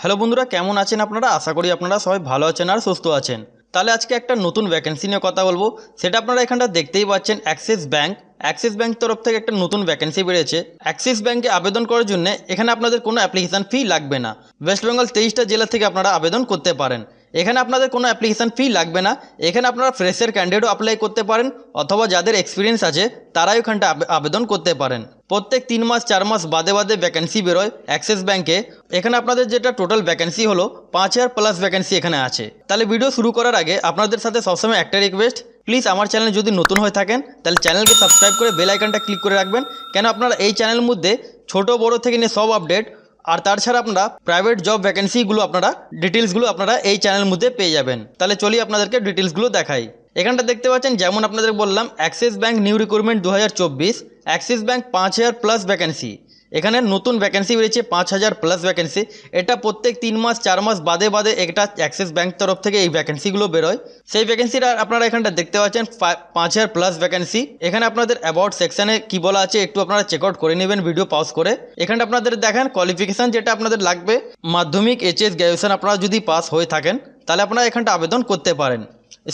Hello বন্ধুরা, কেমন আছেন আপনারা? আশা করি আপনারা সবাই ভালো আছেন আর সুস্থ আছেন। তাহলে আজকে একটা নতুন ভ্যাকেন্সি নিয়ে কথা বলব। সেটা আপনারা এখানটা দেখতেই পাচ্ছেন অ্যাক্সিস ব্যাংক অ্যাক্সিস ব্যাংক তরফ থেকে একটা নতুন ভ্যাকেন্সি বেড়েছে। অ্যাক্সিস ব্যাংকে আবেদন করার জন্য এখানে আপনাদের কোনো অ্যাপ্লিকেশান ফি লাগবে না। ওয়েস্ট বেঙ্গল তেইশটা জেলা থেকে আপনারা আবেদন করতে পারেন। এখানে আপনাদের কোনো অ্যাপ্লিকেশান ফি লাগবে না। এখানে আপনারা ফ্রেশের ক্যান্ডিডেটও অ্যাপ্লাই করতে পারেন, অথবা যাদের এক্সপিরিয়েন্স আছে, তারাই ওখানটা আবেদন করতে পারেন। প্রত্যেক তিন মাস, চার মাস বাদে বাদে ভ্যাকেন্সি বেরোয় অ্যাক্সিস ব্যাঙ্কে এখানে আপনাদের যেটা টোটাল ভ্যাকেন্সি হলো, পাঁচ হাজার প্লাস ভ্যাকেন্সি এখানে আছে। তাহলে ভিডিও শুরু করার আগে আপনাদের সাথে সবসময় একটা রিকোয়েস্ট প্লিজ আমার চ্যানেল যদি নতুন হয়ে থাকেন, তাহলে চ্যানেলকে সাবস্ক্রাইব করে বেল আইকনটা ক্লিক করে রাখবেন। কেন আপনারা এই চ্যানেলের মধ্যে ছোট, বড় থেকে নিয়ে সব আপডেট আর তাছাড়া আপনারা প্রাইভেট জব ভ্যাকেন্সিগুলো আপনারা ডিটেলসগুলো আপনারা এই চ্যানেলের মধ্যে পেয়ে যাবেন। তাহলে চলি আপনাদেরকে ডিটেলসগুলো দেখাই। এখানটা দেখতে পাচ্ছেন, যেমন আপনাদের বললাম অ্যাক্সিস ব্যাঙ্ক নিউ রিক্রুটমেন্ট দু হাজার চব্বিশ অ্যাক্সিস ব্যাঙ্ক পাঁচ হাজার প্লাস ভ্যাকেন্সি এখানে নতুন ভ্যাকেন্সি বেরিয়েছে, পাঁচ হাজার প্লাস ভ্যাকেন্সি এটা প্রত্যেক তিন মাস, চার মাস বাদে বাদে একটা অ্যাক্সিস ব্যাঙ্ক তরফ থেকে এই ভ্যাকেন্সিগুলো বেরোয়। সেই ভ্যাকেন্সিটা আপনারা এখানটা দেখতে পাচ্ছেন পাঁচ হাজার প্লাস ভ্যাকেন্সি এখানে আপনাদের অ্যাবাউট সেকশানে কি বলা আছে, একটু আপনারা চেক আউট করে নেবেন ভিডিও পাস করে। এখানটা আপনাদের দেখেন কোয়ালিফিকেশান যেটা আপনাদের লাগবে, মাধ্যমিক এইচএস গ্র্যাজুয়েশন আপনারা যদি পাস হয়ে থাকেন, তাহলে আপনারা এখানটা আবেদন করতে পারেন।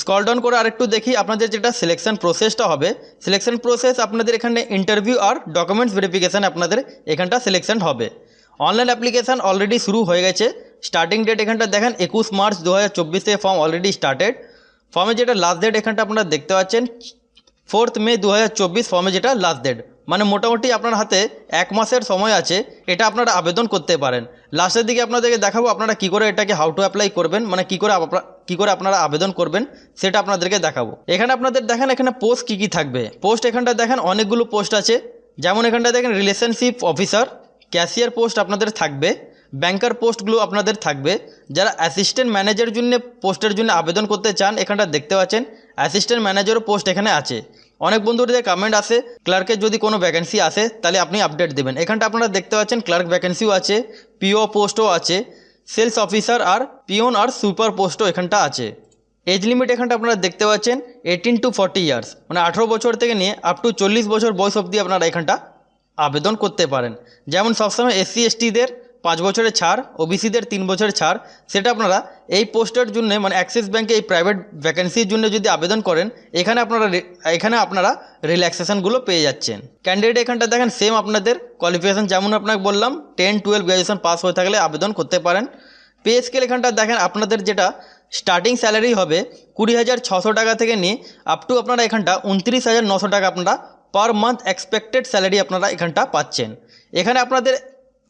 স্কল ডাউন করে আরেকটু দেখি আপনাদের যেটা সিলেকশন প্রসেসটা হবে। সিলেকশন প্রসেস আপনাদের এখানে ইন্টারভিউ আর ডকুমেন্টস ভেরিফিকেশান আপনাদের এখানটা সিলেকশন হবে। অনলাইন অ্যাপ্লিকেশান অলরেডি শুরু হয়ে গেছে। স্টার্টিং ডেট এখানটা দেখেন, একুশ মার্চ দু হাজার চব্বিশে ফর্ম অলরেডি স্টার্টেড ফর্মে যেটা লাস্ট ডেট এখানটা আপনারা দেখতে পাচ্ছেন ফোর্থ মে দু হাজার চব্বিশ ফর্মে যেটা লাস্ট ডেট মানে মোটামুটি আপনার হাতে এক মাসের সময় আছে, এটা আপনারা আবেদন করতে পারেন। লাস্টের দিকে আপনাদেরকে দেখাবো আপনারা কী করে এটাকে হাউ টু অ্যাপ্লাই করবেন মানে কী করে কী করে আপনারা আবেদন করবেন সেটা আপনাদেরকে দেখাবো। এখানে আপনাদের দেখেন এখানে পোস্ট কী কী থাকবে। পোস্ট এখানটা দেখেন অনেকগুলো পোস্ট আছে। যেমন এখানটা দেখেন রিলেশনশিপ অফিসার ক্যাশিয়ার পোস্ট আপনাদের থাকবে। ব্যাংকার পোস্টগুলো আপনাদের থাকবে। যারা অ্যাসিস্ট্যান্ট ম্যানেজার জন্য পোস্টের জন্য আবেদন করতে চান এখানটা দেখতে পাচ্ছেন অ্যাসিস্ট্যান্ট ম্যানেজারও পোস্ট এখানে আছে। অনেক বন্ধুদের কমেন্ট আসে ক্লার্কের যদি কোনো ভ্যাকেন্সি আসে, তাহলে আপনি আপডেট দেবেন। এখানটা আপনারা দেখতে পাচ্ছেন ক্লার্ক ভ্যাকেন্সিও আছে পিও পোস্টও আছে। সেলস অফিসার আর পিওন আর সুপার পোস্টও এখানটা আছে। এজ লিমিট এখানটা আপনারা দেখতে পাচ্ছেন এইটিন টু ফর্টি ইয়ার্স মানে আঠেরো বছর থেকে নিয়ে আপ টু চল্লিশ বছর বয়স অবধি আপনারা এখানটা আবেদন করতে পারেন। যেমন সবসময় এসসি এসটিদের পাঁচ বছরের ছাড় ও ওবিসিদের তিন বছরের ছাড়, সেটা আপনারা এই পোস্টের জন্য মানে অ্যাক্সিস ব্যাঙ্কে এই প্রাইভেট ভ্যাকেন্সির জন্য যদি আবেদন করেন, এখানে আপনারা এখানে আপনারা রিল্যাক্সেশনগুলো পেয়ে যাচ্ছেন। ক্যান্ডিডেট এখানটা দেখেন সেম আপনাদের কোয়ালিফিকেশান যেমন আপনাকে বললাম টেন টুয়েলভ গ্র্যাজুয়েশন পাস হয়ে থাকলে আবেদন করতে পারেন। পে স্কেল এখানটা দেখেন, আপনাদের যেটা স্টার্টিং স্যালারি হবে, কুড়ি হাজার ছশো টাকা থেকে নিয়ে আপ টু আপনারা এখানটা উনত্রিশ হাজার নশো টাকা আপনারা পার মান্থ এক্সপেক্টেড স্যালারি আপনারা এখানটা পাচ্ছেন। এখানে আপনাদের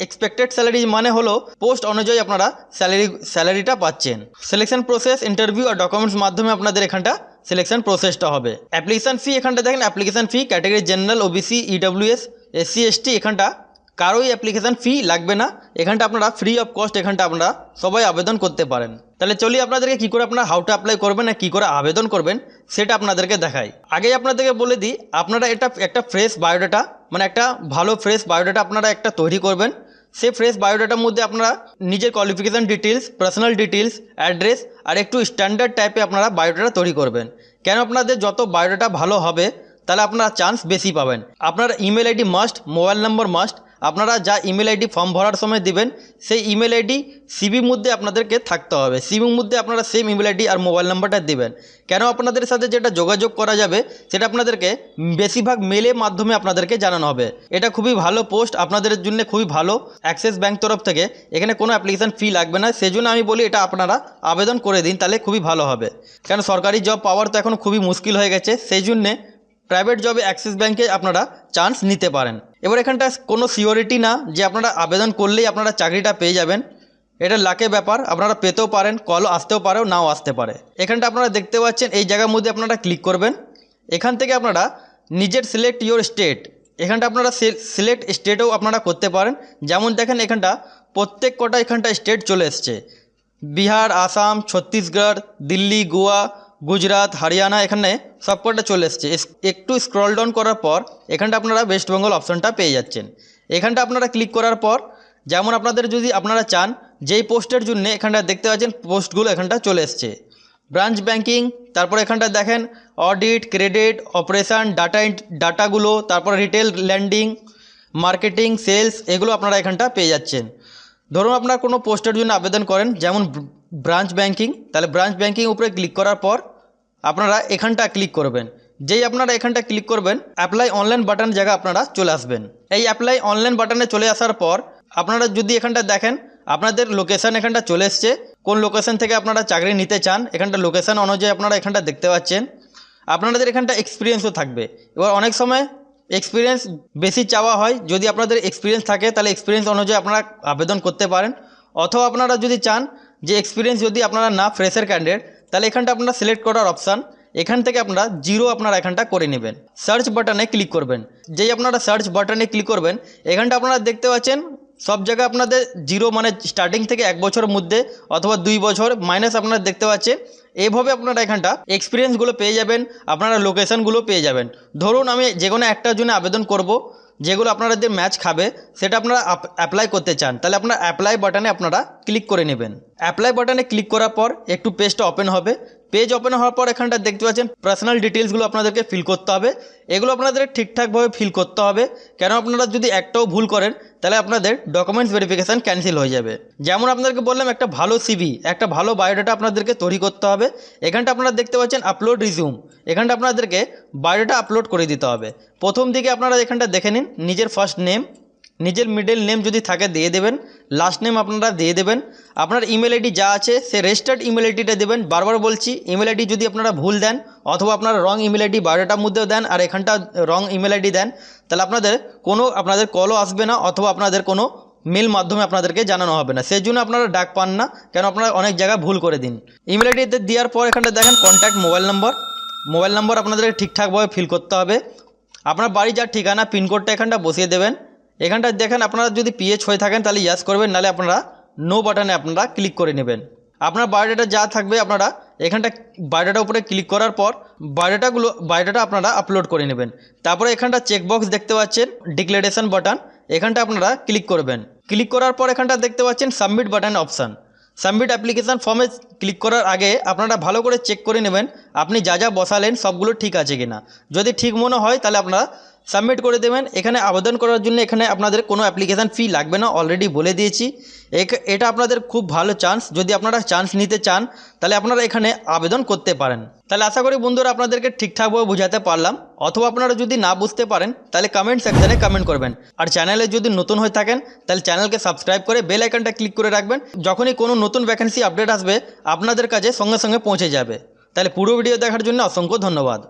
এক্সপেক্টেড স্যালারি মানে হলো পোস্ট অনুযায়ী আপনারা স্যালারি স্যালারিটা পাচ্ছেন। সিলেকশন প্রসেস ইন্টারভিউ আর ডকুমেন্টস মাধ্যমে আপনাদের এখানটা সিলেকশন প্রসেসটা হবে। অ্যাপ্লিকেশান ফি এখানটা দেখেন application fee category general OBC EWS SC ST এখানটা কারোই অ্যাপ্লিকেশান ফি লাগবে না। এখানটা আপনারা ফ্রি অফ কস্ট এখানটা আপনারা সবাই আবেদন করতে পারেন। তাহলে চলি আপনাদেরকে কী করে আপনারা হাউ টু অ্যাপ্লাই করবেন না কী করে আবেদন করবেন, সেটা আপনাদেরকে দেখাই। আগেই আপনাদেরকে বলে দিই, আপনারা এটা একটা ফ্রেশ বায়োডাটা মানে একটা ভালো ফ্রেশ বায়োডাটা আপনারা একটা তৈরি করবেন। সেই ফ্রেশ বায়োডাটার মধ্যে আপনারা নিজের qualification details personal details address আর একটু স্ট্যান্ডার্ড টাইপে আপনারা বায়োডাটা তৈরি করবেন। কেন আপনাদের যত বায়োডাটা ভালো হবে, তাহলে আপনারা চান্স বেশি পাবেন। আপনার email ID must mobile number must আপনারা যা ইমেল আইডি ফর্ম ভরার সময় দিবেন, সেই ইমেল আইডি সিবির মধ্যে আপনাদেরকে থাকতে হবে। সিবির মধ্যে আপনারা সেম ইমেল আইডি আর মোবাইল নাম্বারটা দিবেন। কেন আপনাদের সাথে যেটা যোগাযোগ করা যাবে, সেটা আপনাদেরকে বেশিরভাগ মেলের মাধ্যমে আপনাদেরকে জানানো হবে। এটা খুবই ভালো পোস্ট আপনাদের জন্য খুবই ভালো। অ্যাক্সিস ব্যাংক তরফ থেকে এখানে কোনো অ্যাপ্লিকেশান ফি লাগবে না। সেই জন্য আমি বলি এটা আপনারা আবেদন করে দিন, তাহলে খুবই ভালো হবে। কেন সরকারি জব পাওয়ার তো এখন খুবই মুশকিল হয়ে গেছে। সেই জন্যে প্রাইভেট জবে অ্যাক্সিস ব্যাংকে আপনারা চান্স নিতে পারেন। এবার এখানটা কোনো সিওরিটি না যে আপনারা আবেদন করলেই আপনারা চাকরিটা পেয়ে যাবেন। এটা লাকে ব্যাপার, আপনারা পেতেও পারেন কলও আসতেও পারেও নাও আসতে পারে। এখানটা আপনারা দেখতে পাচ্ছেন, এই জায়গার মধ্যে আপনারা ক্লিক করবেন। এখান থেকে আপনারা নিজের সিলেক্ট ইওর স্টেট এখানটা আপনারা সিলেক্ট স্টেটও আপনারা করতে পারেন। যেমন দেখেন এখানটা, প্রত্যেক কটা এখানটা স্টেট চলে এসছে। বিহার, আসাম, ছত্তিশগড়, দিল্লি, গোয়া গুজরাট, হরিয়ানা, এখানে সবকটা চলে এসছে। এস- একটু স্ক্রল ডাউন করার পর এখানটা আপনারা ওয়েস্ট বেঙ্গল অপশনটা পেয়ে যাচ্ছেন। এখানটা আপনারা ক্লিক করার পর যেমন আপনাদের যদি আপনারা চান, যেই পোস্টের জন্য এখানটা দেখতে পাচ্ছেন পোস্টগুলো এখানটা চলে এসছে। ব্রাঞ্চ ব্যাংকিং তারপর এখানটা দেখেন অডিট ক্রেডিট অপারেশান ডাটা ডাটাগুলো তারপর রিটেল ল্যান্ডিং মার্কেটিং সেলস এগুলো আপনারা এখানটা পেয়ে যাচ্ছেন। ধরুন আপনার কোনো পোস্টের জন্য আবেদন করেন, যেমন ব্রাঞ্চ ব্যাংকিং তাহলে ব্রাঞ্চ ব্যাংকিং উপরে ক্লিক করার পর আপনারা এখানটা ক্লিক করবেন। যেই আপনারা এখানটা ক্লিক করবেন অ্যাপ্লাই অনলাইন বাটন জায়গা আপনারা চলে আসবেন। এই অ্যাপ্লাই অনলাইন বাটনে চলে আসার পর আপনারা যদি এখানটা দেখেন, আপনাদের লোকেশন এখানটা চলে এসছে। কোন লোকেশন থেকে আপনারা চাকরি নিতে চান, এখানটা লোকেশান অনুযায়ী আপনারা এখানটা দেখতে পাচ্ছেন। আপনাদের এখানটা এক্সপিরিয়েন্সও থাকবে। এবার অনেক সময় এক্সপিরিয়েন্স বেশি চাওয়া হয়। যদি আপনাদের এক্সপিরিয়েন্স থাকে, তাহলে এক্সপিরিয়েন্স অনুযায়ী আপনারা আবেদন করতে পারেন। অথবা আপনারা যদি চান যে এক্সপিরিয়েন্স যদি আপনারা না ফ্রেশের ক্যান্ডিডেট তাহলে এখানটা আপনারা সিলেক্ট করার অপশান এখান থেকে আপনারা জিরো আপনারা এখানটা করে নেবেন। সার্চ বাটনে ক্লিক করবেন। যেই আপনারা সার্চ বাটনে ক্লিক করবেন, এখানটা আপনারা দেখতে পাচ্ছেন, সব জায়গায় আপনাদের জিরো মানে স্টার্টিং থেকে এক বছরের মধ্যে অথবা দুই বছর মাইনাস আপনারা দেখতে পাচ্ছেন, এভাবে আপনারা এখানটা এক্সপিরিয়েন্সগুলো পেয়ে যাবেন, আপনারা লোকেশানগুলো পেয়ে যাবেন। ধরুন আমি যে কোনো একটার জন্য আবেদন করব যেগুলো আপনারা যে ম্যাচ খাবে, সেটা আপনারা অ্যাপ্লাই করতে চান। তাহলে আপনারা অ্যাপ্লাই বাটনে আপনারা ক্লিক করে নেবেন। অ্যাপ্লাই বাটনে ক্লিক করার পর একটু পেজটা ওপেন হবে। পেজ ওপেন হওয়ার পর এখানটা দেখতে পাচ্ছেন পার্সোনাল ডিটেলসগুলো আপনাদেরকে ফিল করতে হবে। এগুলো আপনাদের ঠিকঠাকভাবে ফিল করতে হবে। কেন আপনারা যদি একটাও ভুল করেন, তাহলে আপনাদের ডকুমেন্টস ভেরিফিকেশান ক্যান্সেল হয়ে যাবে। যেমন আপনাদেরকে বললাম, একটা ভালো সিভি একটা ভালো বায়োডাটা আপনাদেরকে তৈরি করতে হবে। এখানটা আপনারা দেখতে পাচ্ছেন আপলোড রিজিউম এখানটা আপনাদেরকে বায়োডাটা আপলোড করে দিতে হবে। প্রথম দিকে আপনারা এখানটা দেখে নিন, নিজের ফার্স্ট নেম নিজের মিডল নেম যদি থাকে দিয়ে দেবেন লাস্ট নেম আপনারা দিয়ে দেবেন। আপনার ইমেল আইডি যা আছে সে রেজিস্টার্ড ইমেল আইডিটা দেবেন। বারবার বলছি ইমেল আইডি যদি আপনারা ভুল দেন, অথবা আপনারা রং ইমেল আইডি বায়োডাটার মধ্যেও দেন আর এখানটা রং ইমেল আইডি দেন, তাহলে আপনাদের কোনো, আপনাদের কলও আসবে না, অথবা আপনাদের কোনো মেল মাধ্যমে আপনাদেরকে জানানো হবে না। সেই জন্য আপনারা ডাক পান না, কেন আপনারা অনেক জায়গায় ভুল করে দিন। ইমেল আইডিতে দেওয়ার পর এখানটা দেখেন contact mobile number mobile number আপনাদের ঠিকঠাকভাবে ফিল করতে হবে। আপনার বাড়ি যার ঠিকানা পিনকোডটা এখানটা বসিয়ে দেবেন। এখানটা দেখেন আপনারা যদি পিএইচ হয়ে থাকেন তাহলে ইয়াস করবেন, নাহলে আপনারা নো বাটনে আপনারা ক্লিক করে নেবেন। আপনার বায়োডাটা যা থাকবে আপনারা এখানটা বায়োডাটার উপরে ক্লিক করার পর বায়োডাটাগুলো বায়োডাটা আপনারা আপলোড করে নেবেন। তারপরে এখানটা চেকবক্স দেখতে পাচ্ছেন ডিক্লারেশন বাটন এখানটা আপনারা ক্লিক করবেন। ক্লিক করার পর এখানটা দেখতে পাচ্ছেন submit button option submit application ফর্মে ক্লিক করার আগে আপনারা ভালো করে চেক করে নেবেন, আপনি যা যা বসালেন সবগুলো ঠিক আছে কিনা। যদি ঠিক মনে হয় তাহলে আপনারা সাবমিট করে দেবেন। এখানে আবেদন করার জন্য এখানে আপনাদের কোনো অ্যাপ্লিকেশান ফি লাগবে না অলরেডি বলে দিয়েছি। এটা আপনাদের খুব ভালো চান্স যদি আপনারা চান্স নিতে চান, তাহলে আপনারা এখানে আবেদন করতে পারেন। তাহলে আশা করি বন্ধুরা আপনাদেরকে ঠিকঠাকভাবে বোঝাতে পারলাম। অথবা আপনারা যদি না বুঝতে পারেন, তাহলে কমেন্ট সেকশানে কমেন্ট করবেন। আর চ্যানেলে যদি নতুন হয়ে থাকেন, তাহলে চ্যানেলকে সাবস্ক্রাইব করে বেল আইকনটা ক্লিক করে রাখবেন। যখনই কোনো নতুন ভ্যাকেন্সি আপডেট আসবে, আপনাদের কাছে সঙ্গে সঙ্গে পৌঁছে যাবে। তাহলে পুরো ভিডিও দেখার জন্য অসংখ্য ধন্যবাদ।